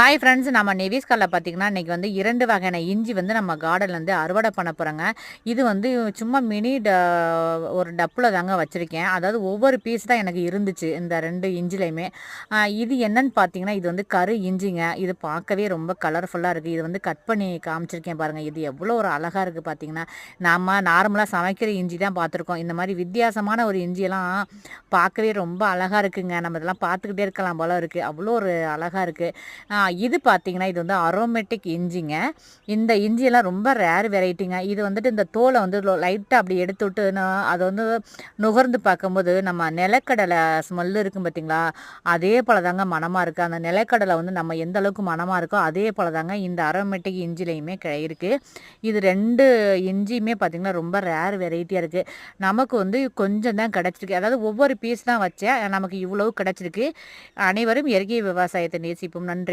Hi friends நம்ம Nevis காலில் பார்த்தீங்கன்னா இன்றைக்கி வந்து இரண்டு வகையான இஞ்சி வந்து நம்ம கார்டன்லேருந்து அறுவடை பண்ண போகிறோங்க இது வந்து சும்மா மினி ட ஒரு டப்பில் தாங்க வச்சுருக்கேன். அதாவது ஒவ்வொரு பீஸ் தான் எனக்கு இருந்துச்சு இந்த ரெண்டு இஞ்சிலையுமே. இது என்னன்னு பார்த்தீங்கன்னா இது வந்து கரு இஞ்சிங்க. இது பார்க்கவே ரொம்ப கலர்ஃபுல்லாக இருக்குது இது வந்து கட் பண்ணி காமிச்சிருக்கேன் பாருங்கள் இது எவ்வளோ ஒரு அழகாக இருக்குது பார்த்தீங்கன்னா நம்ம நார்மலாக சமைக்கிற இஞ்சி தான் பார்த்துருக்கோம் இந்த மாதிரி வித்தியாசமான ஒரு இஞ்சியெல்லாம் பார்க்கவே ரொம்ப அழகாக இருக்குங்க. நம்ம இதெல்லாம் பார்த்துக்கிட்டே இருக்கலாம் போல இருக்குது அவ்வளோ ஒரு அழகாக இருக்குது இது பார்த்தீங்கன்னா இது வந்து அரோமேட்டிக் இஞ்சிங்க. இந்த இஞ்சியெல்லாம் ரொம்ப ரேர் வெரைட்டிங்க இது வந்துட்டு இந்த தோலை வந்து லைட்டாக அப்படி எடுத்து விட்டு அதை வந்து நுகர்ந்து பார்க்கும்போது நம்ம நிலக்கடலை ஸ்மெல்லு இருக்கும் பார்த்தீங்களா அதே போல் தாங்க மனமாக இருக்குது அந்த நிலக்கடலை வந்து நம்ம எந்த அளவுக்கு மனமாக இருக்கோ அதே போல் தாங்க இந்த அரோமேட்டிக் இஞ்சிலையுமே இருக்குது இது ரெண்டு இஞ்சியுமே பார்த்திங்கன்னா ரொம்ப ரேர் வெரைட்டியாக இருக்குது நமக்கு வந்து கொஞ்சம் தான் கிடச்சிருக்கு. அதாவது ஒவ்வொரு பீஸ் தான் வச்சேன். நமக்கு இவ்வளவு கிடச்சிருக்கு. அனைவரும் இயற்கை விவசாயத்தை நேசிப்போம். நன்றி.